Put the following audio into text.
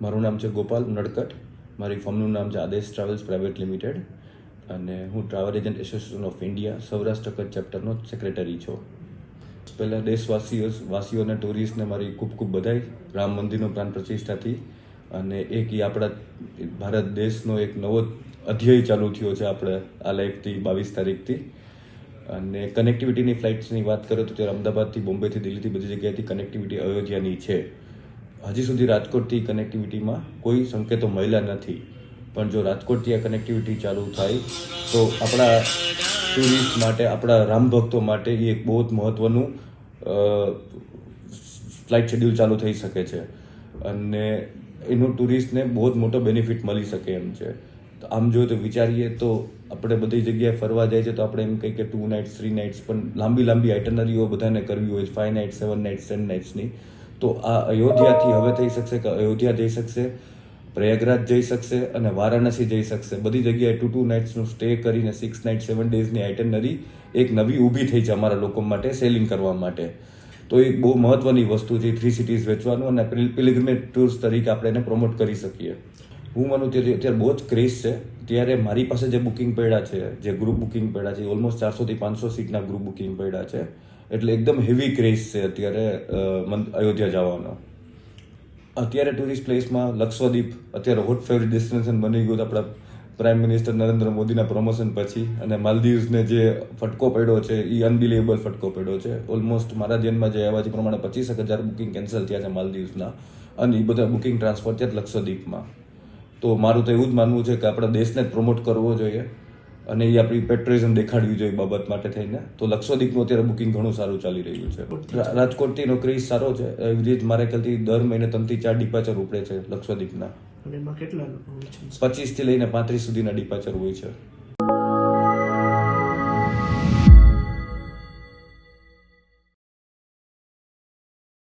મારું નામ છે ગોપાલ નડકટ. મારી ફર્મનું નામ છે આદેશ ટ્રાવેલ્સ પ્રાઇવેટ લિમિટેડ. અને હું travel agent association of India Saurashtra Kutch ચેપ્ટરનો secretary છું. પહેલાં દેશવાસીઓ વાસીઓને, ટુરિસ્ટને મારી ખૂબ ખૂબ બધાઈ રામ મંદિરનો પ્રાણ પ્રતિષ્ઠાથી અને એક એ આપણા ભારત દેશનો એક નવો અધ્યય ચાલુ થયો છે આપણે આ લાઈફથી બાવીસ તારીખથી. અને કનેક્ટિવિટીની ફ્લાઇટ્સની વાત કરો તો ત્યારે અમદાવાદથી બોમ્બેથી દિલ્હીથી બધી જગ્યાએથી કનેક્ટિવિટી અયોધ્યાની છે. હજી સુધી રાજકોટથી કનેક્ટિવિટીમાં કોઈ સંકેતો મળ્યા નથી. પણ જો રાજકોટથી આ કનેક્ટિવિટી ચાલુ થાય, તો આપણા ટુરિસ્ટ માટે, આપણા રામ ભક્તો માટે એ એક બહુ જ મહત્ત્વનું ફ્લાઇટ શેડ્યુલ ચાલુ થઈ શકે છે. અને એનું ટુરિસ્ટને બહુ જ મોટો બેનિફિટ મળી શકે એમ છે. તો આમ જોઈએ તો વિચારીએ તો આપણે બધી જગ્યાએ ફરવા જાય છે, તો આપણે એમ કહીએ કે ટુ નાઇટ્સ થ્રી નાઇટ્સ પણ લાંબી લાંબી આઇટનરીઓ બધાને કરવી હોય five nights seven nights ten નાઇટ્સની તો આ અયોધ્યાથી હવે થઈ શકશે કે અયોધ્યા જઈ શકશે, પ્રયાગરાજ જઈ શકશે અને વારાણસી જઈ શકશે. બધી જગ્યાએ ટુ ટુ નાઇટ્સનું સ્ટે કરીને સિક્સ નાઇટ સેવન ડેઝની આઇટનરી એક નવી ઊભી થઈ છે અમારા લોકો માટે સેલિંગ કરવા માટે. તો એ બહુ મહત્વની વસ્તુ છે થ્રી સિટીઝ વેચવાનું અને પિલિગ્રિમેજ ટૂર્સ તરીકે આપણે એને પ્રમોટ કરી શકીએ. હું માનું ત્યારે અત્યારે બહુ જ ક્રેઝ છે. ત્યારે મારી પાસે જે બુકિંગ પડ્યા છે, જે ગ્રુપ બુકિંગ પડ્યા છે ઓલમોસ્ટ ચારસોથી પાંચસો સીટના ગ્રુપ બુકિંગ પડ્યા છે. એટલે એકદમ હેવી ક્રેઝ છે અત્યારે અયોધ્યા જવાનો. અત્યારે ટુરિસ્ટ પ્લેસમાં લક્ષદ્વીપ અત્યારે હોટ ફેવરિટ ડેસ્ટિનેશન બની ગયું આપણા પ્રાઇમ મિનિસ્ટર નરેન્દ્ર મોદીના પ્રમોશન પછી. અને માલદીવ્સને જે ફટકો પડ્યો છે, એ અનબિલિવેબલ ફટકો પડ્યો છે. ઓલમોસ્ટ મારા ધ્યાનમાં જે આવ્યા છે પ્રમાણે પચીસ હજાર બુકિંગ કેન્સલ થયા છે માલદીવ્સના. અને એ બધા બુકિંગ ટ્રાન્સફર થયા લક્ષદ્વીપમાં. તો મારું તો એવું જ માનવું છે કે આપણા દેશને જ પ્રમોટ કરવો જોઈએ અને એ આપણી પેટ્રોલિઝમ દેખાડવી જોઈએ બાબત માટે થઈને. તો લક્ષદ્વીપનું અત્યારે બુકિંગ ઘણું સારું ચાલી રહ્યું છે. રાજકોટથી નો ક્રેઝ સારો છે. એવી રીતે મારે ખ્યાલથી દર મહિને ત્રણથી ચાર ડિપાચર ઉપડે છે લક્ષદ્વીપના. અને એમાં કેટલા લોકો હોય છે? પચીસથી લઈને પાંત્રીસ સુધીના ડિપાચર હોય છે.